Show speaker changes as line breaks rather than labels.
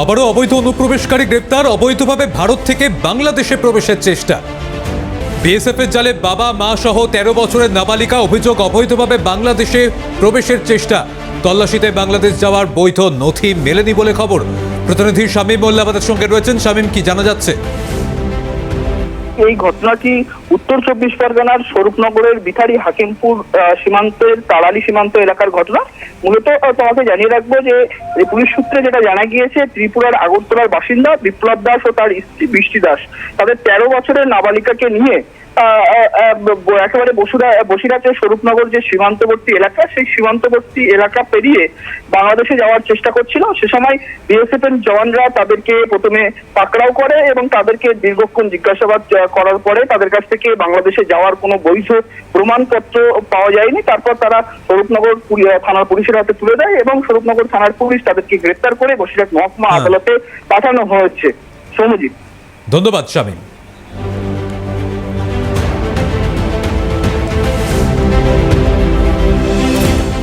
আবারও অবৈধ অনুপ্রবেশকারী গ্রেপ্তার, অবৈধভাবে ভারত থেকে বাংলাদেশে প্রবেশের চেষ্টা। বিএসএফের জালে বাবা, মা সহ তেরো বছরের নাবালিকা অভিযোগ অবৈধভাবে বাংলাদেশে প্রবেশের চেষ্টা। তল্লাশিতে বাংলাদেশ যাওয়ার বৈধ নথি মেলেনি বলে খবর। প্রতিনিধি শামীম মোল্লা আমাদের সঙ্গে রয়েছেন। শামীম, কি জানা যাচ্ছে?
এই ঘটনাটি উত্তর চব্বিশ পরগনার স্বরূপনগরের বিথারি হাকিমপুর সীমান্তের তাড়ালি সীমান্ত এলাকার ঘটনা? মূলত তোমাকে জানিয়ে রাখব যে পুলিশ সূত্রে যেটা জানা গিয়েছে, ত্রিপুরার আগরতলার বাসিন্দা বিপ্লব দাস ও তার স্ত্রী বৃষ্টি দাস। তাদের তেরো বছরের নাবালিকাকে নিয়ে একেবারে বসুরা বসিরহাটের স্বরূপনগর যে সীমান্তবর্তী এলাকা সেই সীমান্তবর্তী এলাকা পেরিয়ে বাংলাদেশে যাওয়ার চেষ্টা করছিল। সে সময় বিএসএফ এর জওয়ানরা তাদেরকে প্রথমে পাকড়াও করে এবং তাদেরকে দীর্ঘক্ষণ জিজ্ঞাসাবাদ করার পরে তাদের কাছ থেকে বাংলাদেশে যাওয়ার কোনো বৈধ প্রমাণপত্র পাওয়া যায়নি। তারপর তারা স্বরূপনগর থানার পুলিশের হাতে তুলে দেয় এবং স্বরূপনগর থানার পুলিশ তাদেরকে গ্রেপ্তার করে বসিরহাট মহকুমা
হ্যাঁ।
আদালতে পাঠানো হয়েছে। সৌমজিৎ
ধন্যবাদ শামীম।